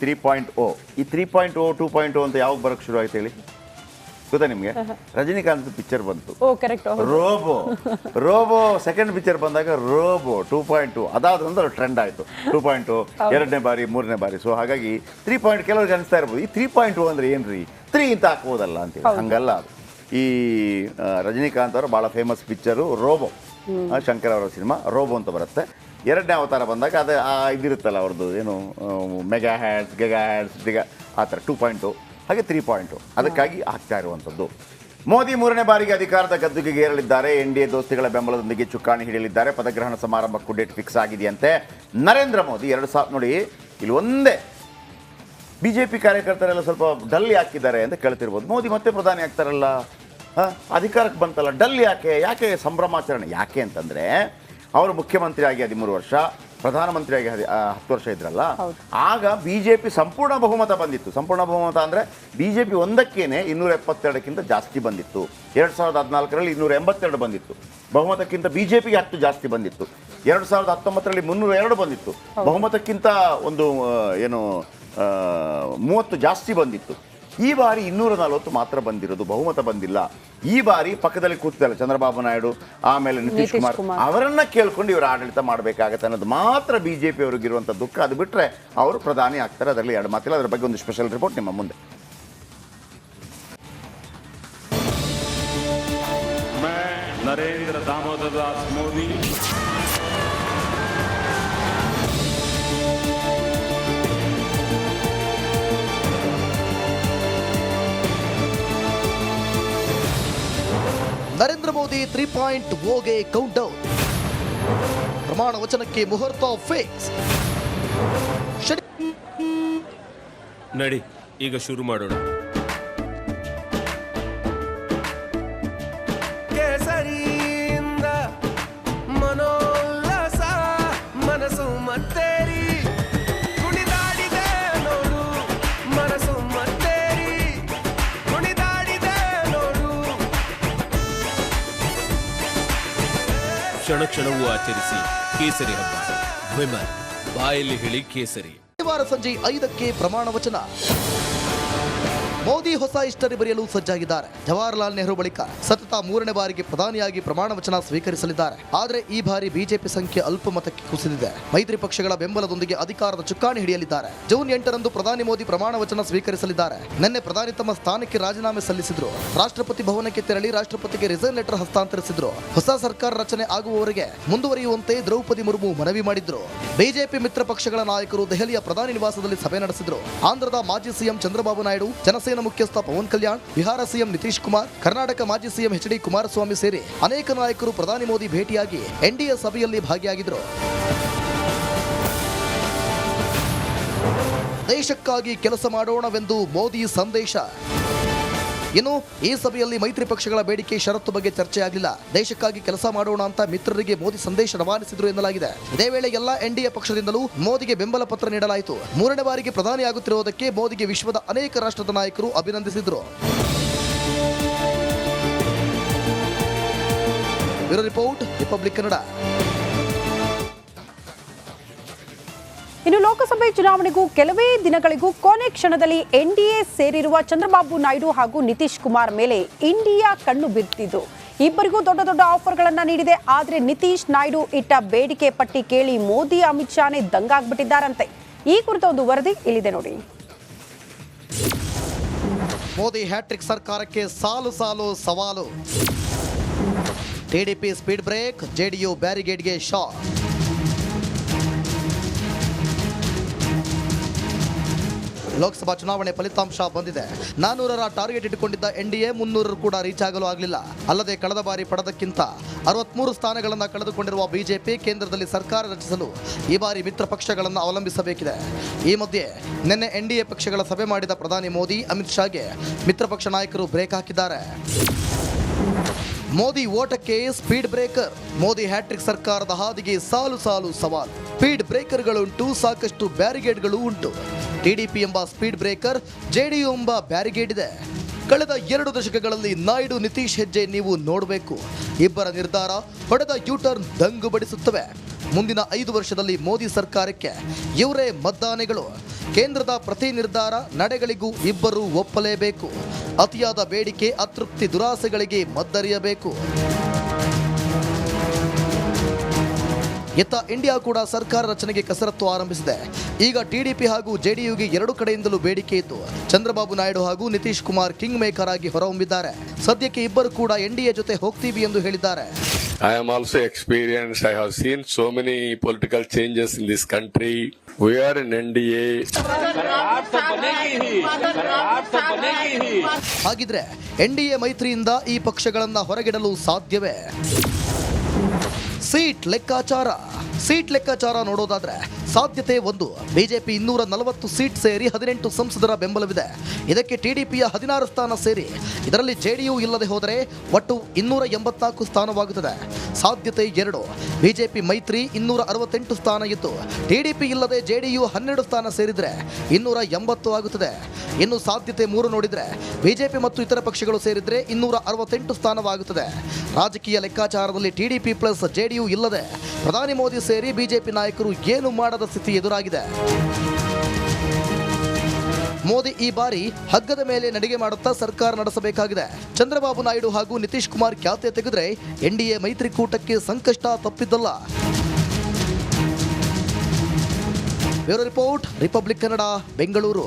Three point O ಈ three point O two point O ಅಂತ ಯಾವಾಗ ಬರೋಕ್ಕೆ ಶುರು ಆಯ್ತು ಹೇಳಿ? ಗೊತ್ತಾ ನಿಮಗೆ? ರಜನಿಕಾಂತ್ ಪಿಕ್ಚರ್ ಬಂತು. ರೋಬೋ. ರೋಬೋ ಸೆಕೆಂಡ್ ಪಿಕ್ಚರ್ ಬಂದಾಗ ರೋಬೋ ಟೂ ಪಾಯಿಂಟ್ ಟು ಅದಾದ ನಂತರ ಟ್ರೆಂಡ್ ಆಯಿತು. ಟೂ ಪಾಯಿಂಟ್ ಟು ಎರಡನೇ ಬಾರಿ ಮೂರನೇ ಬಾರಿ. ಸೊ ಹಾಗಾಗಿ ತ್ರೀ ಪಾಯಿಂಟ್ ಕೆಲವ್ರಿಗೆ ಅನಿಸ್ತಾ ಇರ್ಬೋದು. ಈ ತ್ರೀ ಪಾಯಿಂಟ್ ಟು ಅಂದರೆ ಏನು ರೀ ತ್ರೀ ಇಂತ ಹಾಕ್ಬೋದಲ್ಲ ಅಂತೇಳಿ ಹಂಗಲ್ಲ ಅದು. ಈ ರಜನಿಕಾಂತ್ ಅವರು ಭಾಳ ಫೇಮಸ್ ಪಿಕ್ಚರು ರೋಬೋ. ಶಂಕರ್ ಅವರ ಸಿನಿಮಾ ರೋಬೋ ಅಂತ ಬರುತ್ತೆ. ಎರಡನೇ ಅವತಾರ ಬಂದಾಗ ಅದು ಆ ಇದಿರುತ್ತಲ್ಲ ಅವ್ರದ್ದು ಏನು ಮೆಗಾ ಹ್ಯಾಡ್ಸ್ ಗೆಗಾ ಹ್ಯಾಡ್ಸ್ ಡಿಗ ಆ ಥರ ಟೂ ಪಾಯಿಂಟು ಹಾಗೆ ತ್ರೀ ಪಾಯಿಂಟು ಅದಕ್ಕಾಗಿ ಆಗ್ತಾ ಇರುವಂಥದ್ದು. ಮೋದಿ ಮೂರನೇ ಬಾರಿಗೆ ಅಧಿಕಾರದ ಗದ್ದುಗೆ ಏರಲಿದ್ದಾರೆ. ಎನ್ ಡಿ ಎ ದೋಸ್ತಿಗಳ ಬೆಂಬಲದೊಂದಿಗೆ ಚುಕ್ಕಾಣಿ ಹಿಡಿಯಲಿದ್ದಾರೆ. ಪದಗ್ರಹಣ ಸಮಾರಂಭಕ್ಕೂ ಡೇಟ್ ಫಿಕ್ಸ್ ಆಗಿದೆಯಂತೆ. ನರೇಂದ್ರ ಮೋದಿ ಎರಡು ಸಾವಿರ, ನೋಡಿ, ಇಲ್ಲಿ ಒಂದೇ. ಬಿ ಜೆ ಪಿ ಕಾರ್ಯಕರ್ತರೆಲ್ಲ ಸ್ವಲ್ಪ ಡಲ್ ಹಾಕಿದ್ದಾರೆ ಅಂತ ಕೇಳ್ತಿರ್ಬೋದು. ಮೋದಿ ಮತ್ತೆ ಪ್ರಧಾನಿ ಆಗ್ತಾರಲ್ಲ? ಅಧಿಕಾರಕ್ಕೆ ಬಂತಲ್ಲ ಡಲ್ ಯಾಕೆ? ಯಾಕೆ ಸಂಭ್ರಮಾಚರಣೆ? ಯಾಕೆ ಅಂತಂದರೆ ಅವರು ಮುಖ್ಯಮಂತ್ರಿಯಾಗಿ ಹದಿಮೂರು ವರ್ಷ ಪ್ರಧಾನಮಂತ್ರಿಯಾಗಿ ಹದಿ ಹತ್ತು ವರ್ಷ ಇದ್ರಲ್ಲ. ಆಗ ಬಿಜೆಪಿ ಜೆ ಪಿ ಸಂಪೂರ್ಣ ಬಹುಮತ ಬಂದಿತ್ತು. ಸಂಪೂರ್ಣ ಬಹುಮತ ಅಂದರೆ ಬಿಜೆಪಿ ಜೆ ಪಿ ಒಂದಕ್ಕೇನೆ ಇನ್ನೂರ ಎಪ್ಪತ್ತೆರಡಕ್ಕಿಂತ ಜಾಸ್ತಿ ಬಂದಿತ್ತು. ಎರಡು ಸಾವಿರದ ಹದಿನಾಲ್ಕರಲ್ಲಿ ಇನ್ನೂರ ಎಂಬತ್ತೆರಡು ಬಂದಿತ್ತು. ಬಹುಮತಕ್ಕಿಂತ ಬಿಜೆಪಿಗೆ ಜೆ ಪಿಗೆ ಹತ್ತು ಜಾಸ್ತಿ ಬಂದಿತ್ತು. ಎರಡು ಸಾವಿರದ ಹತ್ತೊಂಬತ್ತರಲ್ಲಿ ಮುನ್ನೂರ ಎರಡು ಬಂದಿತ್ತು ಬಹುಮತಕ್ಕಿಂತ ಒಂದು ಏನು ಮೂವತ್ತು ಜಾಸ್ತಿ ಬಂದಿತ್ತು. ಈ ಬಾರಿ ಇನ್ನೂರ ನಲವತ್ತು ಮಾತ್ರ ಬಂದಿರೋದು ಬಹುಮತ ಬಂದಿಲ್ಲ. ಈ ಬಾರಿ ಪಕ್ಕದಲ್ಲಿ ಕೂತಿದ್ದಲ್ಲ ಚಂದ್ರಬಾಬು ನಾಯ್ಡು ಆಮೇಲೆ ನಿತೀಶ್ ಕುಮಾರ್. ಅವರನ್ನ ಕೇಳ್ಕೊಂಡು ಇವರು ಆಡಳಿತ ಮಾಡಬೇಕಾಗತ್ತೆ ಅನ್ನೋದು ಮಾತ್ರ ಬಿಜೆಪಿ ಅವ್ರಿಗಿರುವಂಥ ದುಃಖ. ಅದು ಬಿಟ್ಟರೆ ಅವರು ಪ್ರಧಾನಿ ಆಗ್ತಾರೆ ಅದರಲ್ಲಿ ಎರಡು ಮಾತಿಲ್ಲ. ಅದರ ಬಗ್ಗೆ ಒಂದು ಸ್ಪೆಷಲ್ ರಿಪೋರ್ಟ್ ನಿಮ್ಮ ಮುಂದೆ. ನರೇಂದ್ರ ದಾಮೋದರ ಮೋದಿ ನರೇಂದ್ರ ಮೋದಿ ತ್ರೀ ಪಾಯಿಂಟ್ ಓಗೆ ಕೌಂಟ್ ಡೌನ್ ಪ್ರಮಾಣ ವಚನಕ್ಕೆ ಮುಹೂರ್ತ ಫಿಕ್ಸ್ ನಡಿ, ಈಗ ಶುರು ಮಾಡೋಣ. ಕ್ಷಣ ಕ್ಷಣವೂ ಆಚರಿಸಿ ಕೇಸರಿ ಹಬ್ಬ. ವಿಮಲ್, ಬಾಯಲ್ಲಿ ಹೇಳಿ ಕೇಸರಿ. ಶನಿವಾರ ಸಂಜೆ ಐದಕ್ಕೆ ಪ್ರಮಾಣ ವಚನ. ಮೋದಿ ಹೊಸ ಇಷ್ಟರಿ ಬರೆಯಲು ಸಜ್ಜಾಗಿದ್ದಾರೆ. ಜವಾಹರಲಾಲ್ ನೆಹರು ಬಳಿಕ ಸತತ ಮೂರನೇ ಬಾರಿಗೆ ಪ್ರಧಾನಿಯಾಗಿ ಪ್ರಮಾಣ ವಚನ ಸ್ವೀಕರಿಸಲಿದ್ದಾರೆ. ಆದರೆ ಈ ಬಾರಿ ಬಿಜೆಪಿ ಸಂಖ್ಯೆ ಅಲ್ಪ ಮತಕ್ಕೆ ಕುಸಿದಿದೆ. ಮೈತ್ರಿ ಪಕ್ಷಗಳ ಬೆಂಬಲದೊಂದಿಗೆ ಅಧಿಕಾರದ ಚುಕ್ಕಾಣಿ ಹಿಡಿಯಲಿದ್ದಾರೆ. ಜೂನ್ ಎಂಟರಂದು ಪ್ರಧಾನಿ ಮೋದಿ ಪ್ರಮಾಣ ವಚನ ಸ್ವೀಕರಿಸಲಿದ್ದಾರೆ. ನಿನ್ನೆ ಪ್ರಧಾನಿ ತಮ್ಮ ಸ್ಥಾನಕ್ಕೆ ರಾಜೀನಾಮೆ ಸಲ್ಲಿಸಿದ್ರು. ರಾಷ್ಟ್ರಪತಿ ಭವನಕ್ಕೆ ತೆರಳಿ ರಾಷ್ಟ್ರಪತಿಗೆ ರಿಸೈನ್ ಲೆಟರ್ ಹಸ್ತಾಂತರಿಸಿದ್ರು. ಹೊಸ ಸರ್ಕಾರ ರಚನೆ ಆಗುವವರೆಗೆ ಮುಂದುವರಿಯುವಂತೆ ದ್ರೌಪದಿ ಮುರ್ಮು ಮನವಿ ಮಾಡಿದ್ರು. ಬಿಜೆಪಿ ಮಿತ್ರ ಪಕ್ಷಗಳ ನಾಯಕರು ದೆಹಲಿಯ ಪ್ರಧಾನಿ ನಿವಾಸದಲ್ಲಿ ಸಭೆ ನಡೆಸಿದ್ರು. ಆಂಧ್ರದ ಮಾಜಿ ಸಿಎಂ ಚಂದ್ರಬಾಬು ನಾಯ್ಡು, ಜನಸೇನಾ ಮುಖ್ಯಸ್ಥ ಪವನ್ ಕಲ್ಯಾಣ್, ಬಿಹಾರ ಸಿಎಂ ನಿತೀಶ್ ಕುಮಾರ್, ಕರ್ನಾಟಕ ಮಾಜಿ ಸಿಎಂ ಎಚ್ ಡಿ ಕುಮಾರಸ್ವಾಮಿ ಸೇರಿ ಅನೇಕ ನಾಯಕರು ಪ್ರಧಾನಿ ಮೋದಿ ಭೇಟಿಯಾಗಿ ಎನ್ಡಿಎ ಸಭೆಯಲ್ಲಿ ಭಾಗಿಯಾಗಿದ್ದರು. ದೇಶಕ್ಕಾಗಿ ಕೆಲಸ ಮಾಡೋಣವೆಂದು ಮೋದಿ ಸಂದೇಶ. ಇನ್ನು ಈ ಸಭೆಯಲ್ಲಿ ಮೈತ್ರಿ ಪಕ್ಷಗಳ ಬೇಡಿಕೆ ಷರತ್ತು ಬಗ್ಗೆ ಚರ್ಚೆಯಾಗಲಿಲ್ಲ ದೇಶಕ್ಕಾಗಿ ಕೆಲಸ ಮಾಡೋಣ ಅಂತ ಮಿತ್ರರಿಗೆ ಮೋದಿ ಸಂದೇಶ ರವಾನಿಸಿದ್ರು ಎನ್ನಲಾಗಿದೆ. ಇದೇ ವೇಳೆ ಎಲ್ಲಾ ಎನ್ಡಿಎ ಪಕ್ಷದಿಂದಲೂ ಮೋದಿಗೆ ಬೆಂಬಲ ಪತ್ರ ನೀಡಲಾಯಿತು. ಮೂರನೇ ಬಾರಿಗೆ ಪ್ರಧಾನಿಯಾಗುತ್ತಿರುವುದಕ್ಕೆ ಮೋದಿಗೆ ವಿಶ್ವದ ಅನೇಕ ರಾಷ್ಟ್ರದ ನಾಯಕರು ಅಭಿನಂದಿಸಿದ್ರು. ಬ್ಯೂರೋ ರಿಪೋರ್ಟ್ ರಿಪಬ್ಲಿಕ್ ಕನ್ನಡ ಇನ್ನು ಲೋಕಸಭೆ ಚುನಾವಣೆಗೂ ಕೆಲವೇ ದಿನಗಳಿಗೂ ಕೊನೆ ಕ್ಷಣದಲ್ಲಿ ಎನ್ಡಿಎ ಸೇರಿರುವ ಚಂದ್ರಬಾಬು ನಾಯ್ಡು ಹಾಗೂ ನಿತೀಶ್ ಕುಮಾರ್ ಮೇಲೆ ಇಂಡಿಯಾ ಕಣ್ಣು ಬಿದ್ದಿದ್ದು ಇಬ್ಬರಿಗೂ ದೊಡ್ಡ ದೊಡ್ಡ ಆಫರ್ಗಳನ್ನು ನೀಡಿದೆ. ಆದರೆ ನಿತೀಶ್ ನಾಯ್ಡು ಇಟ್ಟ ಬೇಡಿಕೆ ಪಟ್ಟಿ ಕೇಳಿ ಮೋದಿ ಅಮಿತ್ ಶಾನೇ ದಂಗಾಗ್ಬಿಟ್ಟಿದ್ದಾರಂತೆ. ಈ ಕುರಿತ ಒಂದು ವರದಿ ಇಲ್ಲಿದೆ ನೋಡಿ. ಮೋದಿ ಹ್ಯಾಟ್ರಿಕ್ ಸರ್ಕಾರಕ್ಕೆ ಸಾಲು ಸಾಲು ಸವಾಲು. ಟಿಡಿಪಿ ಸ್ಪೀಡ್ ಬ್ರೇಕ್ ಜೆಡಿಯು ಬ್ಯಾರಿಗೇಡ್ಗೆ ಶಾಕ್ ಲೋಕಸಭಾ ಚುನಾವಣೆ ಫಲಿತಾಂಶ ಬಂದಿದೆ. ನಾನೂರರ ಟಾರ್ಗೆಟ್ ಇಟ್ಟುಕೊಂಡಿದ್ದ ಎನ್ಡಿಎ ಮುನ್ನೂರರು ಕೂಡ ರೀಚ್ ಆಗಲು ಆಗಲಿಲ್ಲ. ಅಲ್ಲದೆ ಕಳೆದ ಬಾರಿ ಪಡೆದಕ್ಕಿಂತ ಅರವತ್ಮೂರು ಸ್ಥಾನಗಳನ್ನು ಕಳೆದುಕೊಂಡಿರುವ ಬಿಜೆಪಿ ಕೇಂದ್ರದಲ್ಲಿ ಸರ್ಕಾರ ರಚಿಸಲು ಈ ಬಾರಿ ಮಿತ್ರ ಪಕ್ಷಗಳನ್ನು ಅವಲಂಬಿಸಬೇಕಿದೆ. ಈ ಮಧ್ಯೆ ನಿನ್ನೆ ಎನ್ಡಿಎ ಪಕ್ಷಗಳ ಸಭೆ ಮಾಡಿದ ಪ್ರಧಾನಿ ಮೋದಿ ಅಮಿತ್ ಶಾಗೆ ಮಿತ್ರ ಪಕ್ಷ ನಾಯಕರು ಬ್ರೇಕ್ ಹಾಕಿದ್ದಾರೆ. ಮೋದಿ ಓಟಕ್ಕೆ ಸ್ಪೀಡ್ ಬ್ರೇಕರ್ ಮೋದಿ ಹ್ಯಾಟ್ರಿಕ್ ಸರ್ಕಾರದ ಹಾದಿಗೆ ಸಾಲು ಸಾಲು ಸವಾಲು. ಸ್ಪೀಡ್ ಬ್ರೇಕರ್ಗಳುಂಟು ಸಾಕಷ್ಟು ಬ್ಯಾರಿಗೇಡ್ಗಳು ಉಂಟು. ಟಿಡಿಪಿ ಎಂಬ ಸ್ಪೀಡ್ ಬ್ರೇಕರ್ ಜೆಡಿಯು ಎಂಬ ಬ್ಯಾರಿಗೇಡ್ ಇದೆ. ಕಳೆದ ಎರಡು ದಶಕಗಳಲ್ಲಿ ನಾಯ್ಡು ನಿತೀಶ್ ಹೆಜ್ಜೆ ನೀವು ನೋಡಬೇಕು. ಇಬ್ಬರ ನಿರ್ಧಾರ ಹೊಡೆದ ಯೂಟರ್ನ್ ದಂಗು ಬಡಿಸುತ್ತವೆ ಮುಂದಿನ ಐದು ವರ್ಷದಲ್ಲಿ ಮೋದಿ ಸರ್ಕಾರಕ್ಕೆ ಇವರೇ ಮದ್ದಾನೆಗಳು ಕೇಂದ್ರದ ಪ್ರತಿ ನಿರ್ಧಾರ ನಡೆಗಳಿಗೂ ಇಬ್ಬರು ಒಪ್ಪಲೇಬೇಕು. ಅತಿಯಾದ ಬೇಡಿಕೆ, ಅತೃಪ್ತಿ, ದುರಾಸೆಗಳಿಗೆ ಮದ್ದರಿಯಬೇಕು. ಇತ್ತ ಇಂಡಿಯಾ ಕೂಡ ಸರ್ಕಾರ ರಚನೆಗೆ ಕಸರತ್ತು ಆರಂಭಿಸಿದೆ ಈಗ ಟಿಡಿಪಿ ಹಾಗೂ ಜೆಡಿಯುಗೆ ಎರಡು ಕಡೆಯಿಂದಲೂ ಬೇಡಿಕೆ ಇದ್ದು ಚಂದ್ರಬಾಬು ನಾಯ್ಡು ಹಾಗೂ ನಿತೀಶ್ ಕುಮಾರ್ ಕಿಂಗ್ ಮೇಕರ್ ಆಗಿ ಹೊರಹೊಮ್ಮಿದ್ದಾರೆ ಸದ್ಯಕ್ಕೆ ಇಬ್ಬರು ಕೂಡ ಎನ್ಡಿಎ ಜೊತೆ ಹೋಗ್ತೀವಿ ಎಂದು ಹೇಳಿದ್ದಾರೆ I am also experienced. I have seen so many political changes in this country. We are in NDA. ಹಾಗಿದ್ರೆ ಎನ್ಡಿಎ ಮೈತ್ರಿಯಿಂದ ಈ ಪಕ್ಷಗಳನ್ನ ಹೊರಗಿಡಲು ಸಾಧ್ಯವೇ ಸೀಟ್ ಲೆಕ್ಕಾಚಾರ ಸೀಟ್ ಲೆಕ್ಕಾಚಾರ ನೋಡೋದಾದ್ರೆ ಸಾಧ್ಯತೆ ಒಂದು. ಬಿಜೆಪಿ ಇನ್ನೂರ ನಲವತ್ತು ಸೀಟ್ ಸೇರಿ ಹದಿನೆಂಟು ಸಂಸದರ ಬೆಂಬಲವಿದೆ. ಇದಕ್ಕೆ ಟಿಡಿಪಿಯ ಹದಿನಾರು ಸ್ಥಾನ ಸೇರಿ. ಇದರಲ್ಲಿ ಜೆಡಿಯು ಇಲ್ಲದೆ ಹೋದರೆ ಒಟ್ಟು ಇನ್ನೂರ ಎಂಬತ್ನಾಲ್ಕು ಸ್ಥಾನವಾಗುತ್ತದೆ. ಸಾಧ್ಯತೆ ಎರಡು. ಬಿಜೆಪಿ ಮೈತ್ರಿ ಇನ್ನೂರ ಅರವತ್ತೆಂಟು ಸ್ಥಾನ ಇದ್ದು ಟಿಡಿಪಿ ಇಲ್ಲದೆ ಜೆಡಿಯು ಹನ್ನೆರಡು ಸ್ಥಾನ ಸೇರಿದರೆ ಇನ್ನೂರ ಎಂಬತ್ತು ಆಗುತ್ತದೆ. ಇನ್ನು ಸಾಧ್ಯತೆ ಮೂರು ನೋಡಿದರೆ, ಬಿಜೆಪಿ ಮತ್ತು ಇತರ ಪಕ್ಷಗಳು ಸೇರಿದರೆ ಇನ್ನೂರ ಅರವತ್ತೆಂಟು ಸ್ಥಾನವಾಗುತ್ತದೆ. ರಾಜಕೀಯ ಲೆಕ್ಕಾಚಾರದಲ್ಲಿ ಟಿಡಿಪಿ ಪ್ಲಸ್ ಜೆಡಿಯು ಇಲ್ಲದೆ ಪ್ರಧಾನಿ ಮೋದಿ ಸೇರಿ ಬಿಜೆಪಿ ನಾಯಕರು ಏನು ಮಾಡದ ಸ್ಥಿತಿ ಎದುರಾಗಿದೆ. ಮೋದಿ ಈ ಬಾರಿ ಹಗ್ಗದ ಮೇಲೆ ನಡಿಗೆ ಮಾಡುತ್ತಾ ಸರ್ಕಾರ ನಡೆಸಬೇಕಾಗಿದೆ. ಚಂದ್ರಬಾಬು ನಾಯ್ಡು ಹಾಗೂ ನಿತೀಶ್ ಕುಮಾರ್ ಖ್ಯಾತೆ ತೆಗೆದ್ರೆ ಎನ್ಡಿಎ ಮೈತ್ರಿಕೂಟಕ್ಕೆ ಸಂಕಷ್ಟ ತಪ್ಪಿದ್ದಲ್ಲ. Bureau report, republic Kannada, Bengaluru.